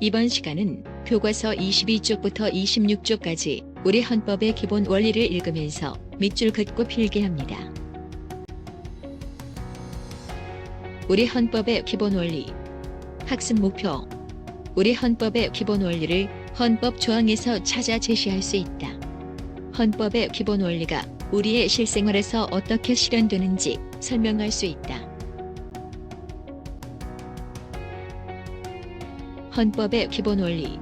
이번 시간은 교과서 22쪽부터 26쪽까지 우리 헌법의 기본 원리를 읽으면서 밑줄 긋고 필기합니다. 우리 헌법의 기본 원리 학습 목표 우리 헌법의 기본 원리를 헌법 조항에서 찾아 제시할 수 있다. 헌법의 기본 원리가 우리의 실생활에서 어떻게 실현되는지 설명할 수 있다. 헌법의 기본 원리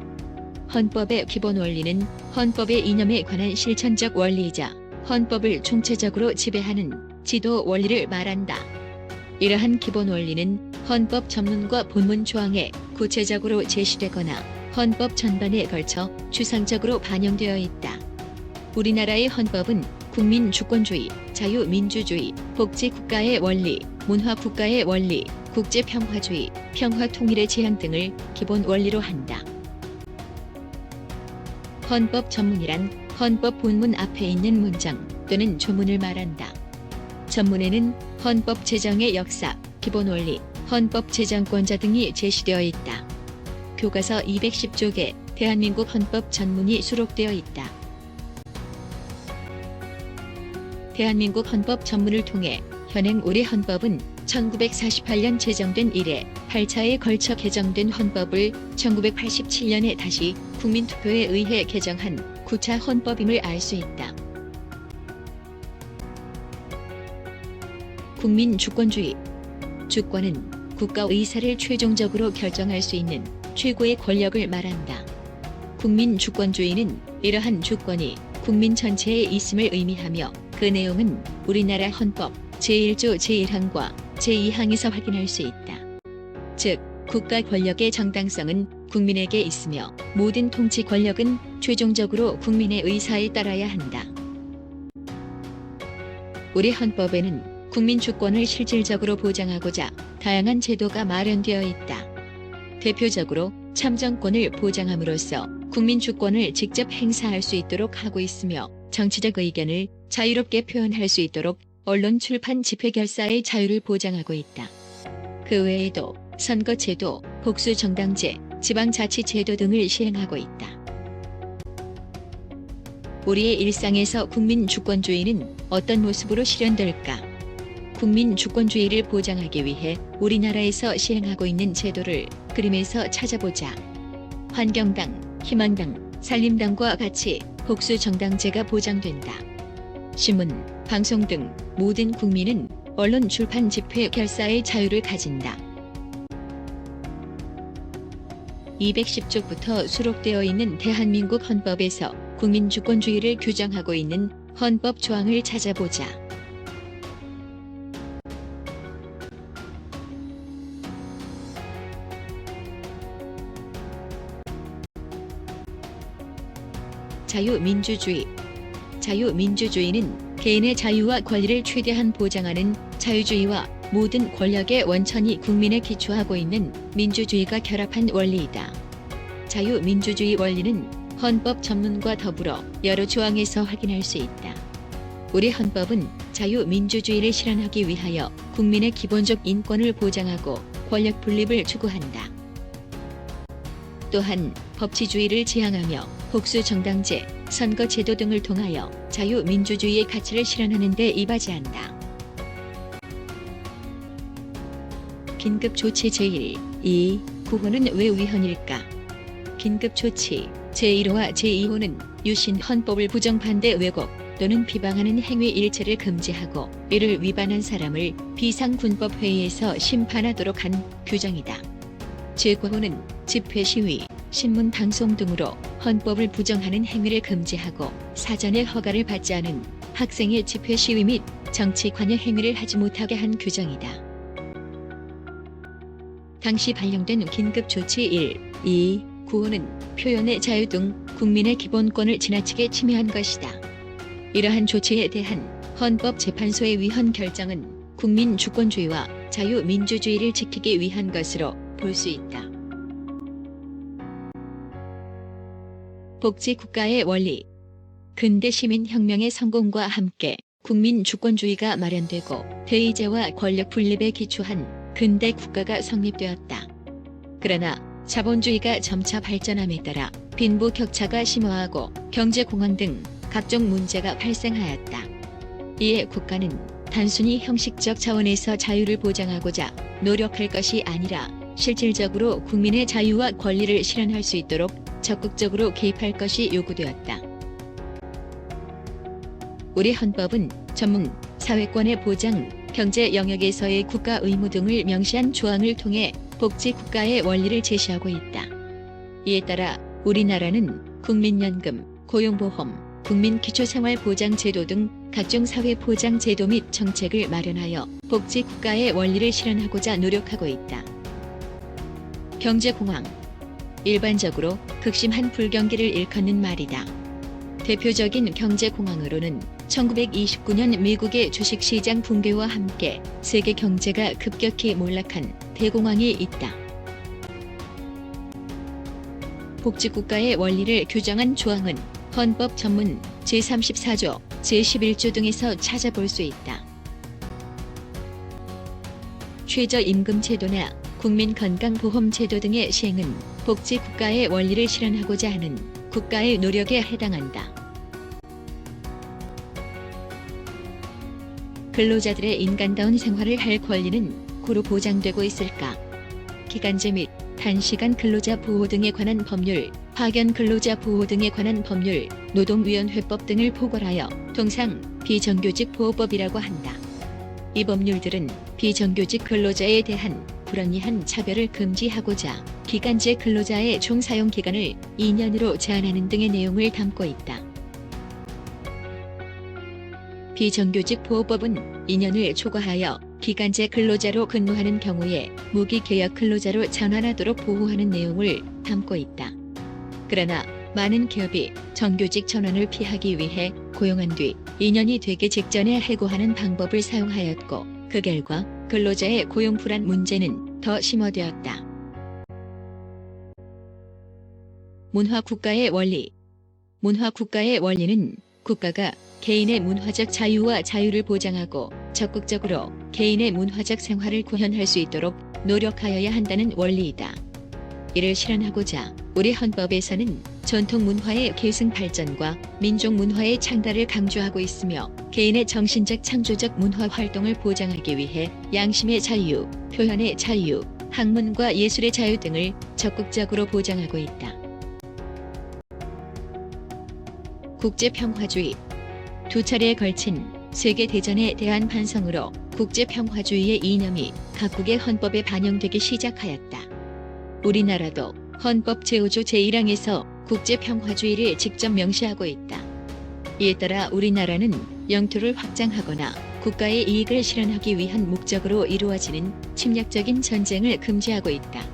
헌법의 기본 원리는 헌법의 이념에 관한 실천적 원리이자 헌법을 총체적으로 지배하는 지도 원리를 말한다. 이러한 기본 원리는 헌법 전문과 본문 조항에 구체적으로 제시되거나 헌법 전반에 걸쳐 추상적으로 반영되어 있다. 우리나라의 헌법은 국민 주권주의, 자유민주주의, 복지국가의 원리, 문화국가의 원리, 국제 평화주의, 평화 통일의 제한 등을 기본 원리로 한다. 헌법 전문이란 헌법 본문 앞에 있는 문장 또는 조문을 말한다. 전문에는 헌법 제정의 역사, 기본 원리, 헌법 제정권자 등이 제시되어 있다. 교과서 210쪽에 대한민국 헌법 전문이 수록되어 있다. 대한민국 헌법 전문을 통해 현행 우리 헌법은 1948년 제정된 이래 8차에 걸쳐 개정된 헌법을 1987년에 다시 국민투표에 의해 개정한 9차 헌법임을 알 수 있다. 국민 주권주의 주권은 국가 의사를 최종적으로 결정할 수 있는 최고의 권력을 말한다. 국민 주권주의는 이러한 주권이 국민 전체에 있음을 의미하며 그 내용은 우리나라 헌법 제1조 제1항과 제2항에서 확인할 수 있다. 즉, 국가 권력의 정당성은 국민에게 있으며 모든 통치 권력은 최종적으로 국민의 의사에 따라야 한다. 우리 헌법에는 국민 주권을 실질적으로 보장하고자 다양한 제도가 마련되어 있다. 대표적으로 참정권을 보장함으로써 국민 주권을 직접 행사할 수 있도록 하고 있으며 정치적 의견을 자유롭게 표현할 수 있도록 언론 출판 집회 결사의 자유를 보장하고 있다. 그 외에도 선거제도, 복수정당제, 지방자치제도 등을 시행하고 있다. 우리의 일상에서 국민 주권주의는 어떤 모습으로 실현될까? 국민 주권주의를 보장하기 위해 우리나라에서 시행하고 있는 제도를 그림에서 찾아보자. 환경당, 희망당, 산림당과 같이 복수정당제가 보장된다. 신문, 방송 등 모든 국민은 언론 출판 집회 결사의 자유를 가진다. 210쪽부터 수록되어 있는 대한민국 헌법에서 국민 주권주의를 규정하고 있는 헌법 조항을 찾아보자. 자유민주주의 자유민주주의는 개인의 자유와 권리를 최대한 보장하는 자유주의와 모든 권력의 원천이 국민에 기초하고 있는 민주주의가 결합한 원리이다. 자유민주주의 원리는 헌법 전문과 더불어 여러 조항에서 확인할 수 있다. 우리 헌법은 자유민주주의를 실현하기 위하여 국민의 기본적 인권을 보장하고 권력 분립을 추구한다. 또한 법치주의를 지향하며 복수 정당제, 선거 제도 등을 통하여 자유민주주의의 가치를 실현하는 데 이바지한다. 긴급조치 제1, 2, 9호는 왜 위헌일까? 긴급조치 제1호와 제2호는 유신 헌법을 부정반대 왜곡 또는 비방하는 행위 일체를 금지하고 이를 위반한 사람을 비상군법회의에서 심판하도록 한 규정이다. 제9호는 집회 시위, 신문 방송 등으로 헌법을 부정하는 행위를 금지하고 사전에 허가를 받지 않은 학생의 집회 시위 및 정치 관여 행위를 하지 못하게 한 규정이다. 당시 발령된 긴급조치 1, 2, 9호는 표현의 자유 등 국민의 기본권을 지나치게 침해한 것이다. 이러한 조치에 대한 헌법재판소의 위헌 결정은 국민 주권주의와 자유민주주의를 지키기 위한 것으로 볼 수 있다. 복지국가의 원리 근대 시민혁명의 성공과 함께 국민 주권주의가 마련되고 대의제와 권력 분립에 기초한 근대 국가가 성립되었다. 그러나 자본주의가 점차 발전함에 따라 빈부 격차가 심화하고 경제 공황 등 각종 문제가 발생하였다. 이에 국가는 단순히 형식적 차원에서 자유를 보장하고자 노력할 것이 아니라 실질적으로 국민의 자유와 권리를 실현할 수 있도록 적극적으로 개입할 것이 요구되었다. 우리 헌법은 전문, 사회권의 보장, 경제 영역에서의 국가 의무 등을 명시한 조항을 통해 복지 국가의 원리를 제시하고 있다. 이에 따라 우리나라는 국민연금, 고용보험, 국민기초생활보장제도 등 각종 사회보장제도 및 정책을 마련하여 복지 국가의 원리를 실현하고자 노력하고 있다. 경제공황 일반적으로 극심한 불경기를 일컫는 말이다. 대표적인 경제공황으로는 1929년 미국의 주식시장 붕괴와 함께 세계 경제가 급격히 몰락한 대공황이 있다. 복지국가의 원리를 규정한 조항은 헌법 전문 제34조, 제11조 등에서 찾아볼 수 있다. 최저임금 제도나 국민건강보험제도 등의 시행은 복지 국가의 원리를 실현하고자 하는 국가의 노력에 해당한다. 근로자들의 인간다운 생활을 할 권리는 고루 보장되고 있을까? 기간제 및 단시간 근로자 보호 등에 관한 법률, 파견 근로자 보호 등에 관한 법률, 노동위원회법 등을 포괄하여 통상 비정규직 보호법이라고 한다. 이 법률들은 비정규직 근로자에 대한 불합리한 차별을 금지하고자 기간제 근로자의 총 사용 기간을 2년으로 제한하는 등의 내용을 담고 있다. 비정규직 보호법은 2년을 초과하여 기간제 근로자로 근무하는 경우에 무기계약 근로자로 전환하도록 보호하는 내용을 담고 있다. 그러나 많은 기업이 정규직 전환을 피하기 위해 고용한 뒤 2년이 되기 직전에 해고하는 방법을 사용하였고 그 결과 근로자의 고용 불안 문제는 더 심화되었다. 문화 국가의 원리 문화 국가의 원리는 국가가 개인의 문화적 자유와 자유를 보장하고 적극적으로 개인의 문화적 생활을 구현할 수 있도록 노력하여야 한다는 원리이다. 이를 실현하고자 우리 헌법에서는 전통 문화의 계승 발전과 민족 문화의 창달을 강조하고 있으며 개인의 정신적 창조적 문화 활동을 보장하기 위해 양심의 자유, 표현의 자유, 학문과 예술의 자유 등을 적극적으로 보장하고 있다. 국제평화주의 두 차례에 걸친 세계 대전에 대한 반성으로 국제평화주의의 이념이 각국의 헌법에 반영되기 시작하였다. 우리나라도 헌법 제5조 제1항에서 국제평화주의를 직접 명시하고 있다. 이에 따라 우리나라는 영토를 확장하거나 국가의 이익을 실현하기 위한 목적으로 이루어지는 침략적인 전쟁을 금지하고 있다.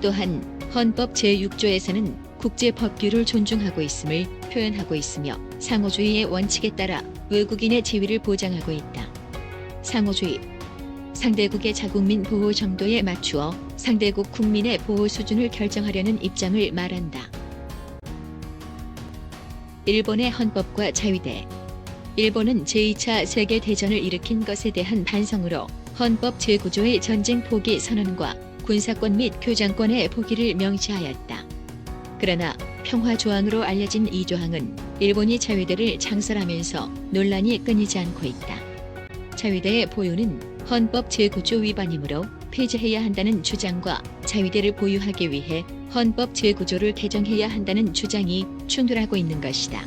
또한 헌법 제6조에서는 국제법규를 존중하고 있음을 표현하고 있으며 상호주의의 원칙에 따라 외국인의 지위를 보장하고 있다. 상호주의 상대국의 자국민 보호 정도에 맞추어 상대국 국민의 보호 수준을 결정하려는 입장을 말한다. 일본의 헌법과 자위대 일본은 제2차 세계대전을 일으킨 것에 대한 반성으로 헌법 제9조의 전쟁 포기 선언과 군사권 및 교장권의 포기를 명시하였다. 그러나 평화 조항으로 알려진 이 조항은 일본이 자위대를 창설하면서 논란이 끊이지 않고 있다. 자위대의 보유는 헌법 제9조 위반이므로 폐지해야 한다는 주장과 자위대를 보유하기 위해 헌법 제9조를 개정해야 한다는 주장이 충돌하고 있는 것이다.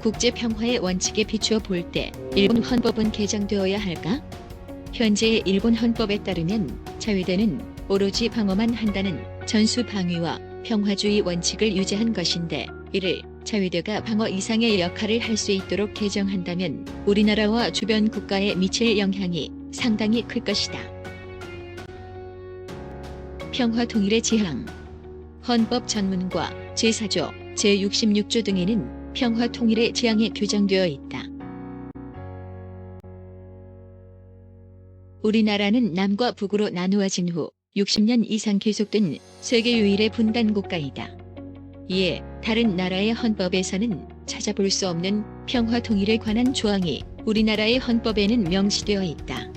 국제 평화의 원칙에 비추어 볼 때 일본 헌법은 개정되어야 할까? 현재 일본 헌법에 따르면 자위대는 오로지 방어만 한다는 전수 방위와 평화주의 원칙을 유지한 것인데 이를 자위대가 방어 이상의 역할을 할 수 있도록 개정한다면 우리나라와 주변 국가에 미칠 영향이 상당히 클 것이다. 평화 통일의 지향 헌법 전문과 제4조, 제66조 등에는 평화 통일의 지향이 규정되어 있다. 우리나라는 남과 북으로 나누어진 후 60년 이상 계속된 세계 유일의 분단 국가이다. 이에 다른 나라의 헌법에서는 찾아볼 수 없는 평화 통일에 관한 조항이 우리나라의 헌법에는 명시되어 있다.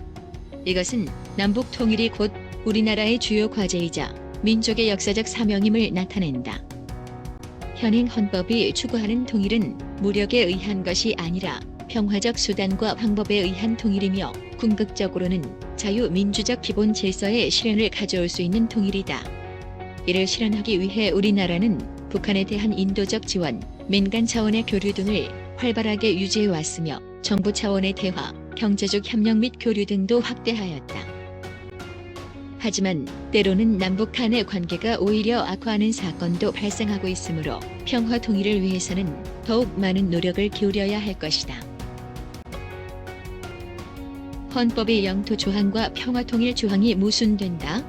이것은 남북 통일이 곧 우리나라의 주요 과제이자 민족의 역사적 사명임을 나타낸다. 현행 헌법이 추구하는 통일은 무력에 의한 것이 아니라 평화적 수단과 방법에 의한 통일이며 궁극적으로는 자유민주적 기본 질서의 실현을 가져올 수 있는 통일이다. 이를 실현하기 위해 우리나라는 북한에 대한 인도적 지원, 민간 차원의 교류 등을 활발하게 유지해 왔으며 정부 차원의 대화, 경제적 협력 및 교류 등도 확대하였다. 하지만 때로는 남북 간의 관계가 오히려 악화하는 사건도 발생하고 있으므로 평화 통일을 위해서는 더욱 많은 노력을 기울여야 할 것이다. 헌법의 영토 조항과 평화 통일 조항이 모순된다.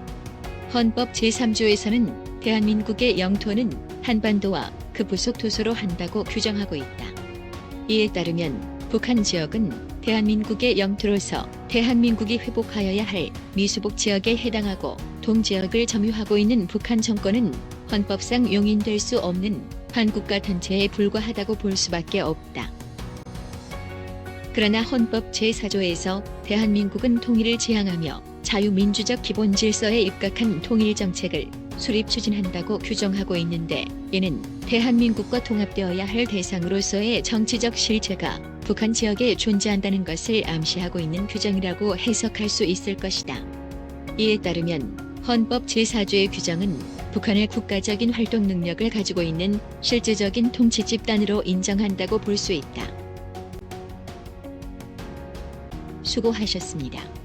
헌법 제3조에서는 대한민국의 영토는 한반도와 그 부속 도서로 한다고 규정하고 있다. 이에 따르면 북한 지역은 대한민국의 영토로서 대한민국이 회복하여야 할 미수복 지역에 해당하고 동지역을 점유하고 있는 북한 정권은 헌법상 용인될 수 없는 한국가 단체에 불과하다고 볼 수밖에 없다. 그러나 헌법 제4조에서 대한민국은 통일을 지향하며 자유민주적 기본 질서에 입각한 통일 정책을 수립 추진한다고 규정하고 있는데 이는 대한민국과 통합되어야 할 대상으로서의 정치적 실체가 북한 지역에 존재한다는 것을 암시하고 있는 규정이라고 해석할 수 있을 것이다. 이에 따르면 헌법 제4조의 규정은 북한의 국가적인 활동 능력을 가지고 있는 실제적인 통치 집단으로 인정한다고 볼 수 있다. 수고하셨습니다.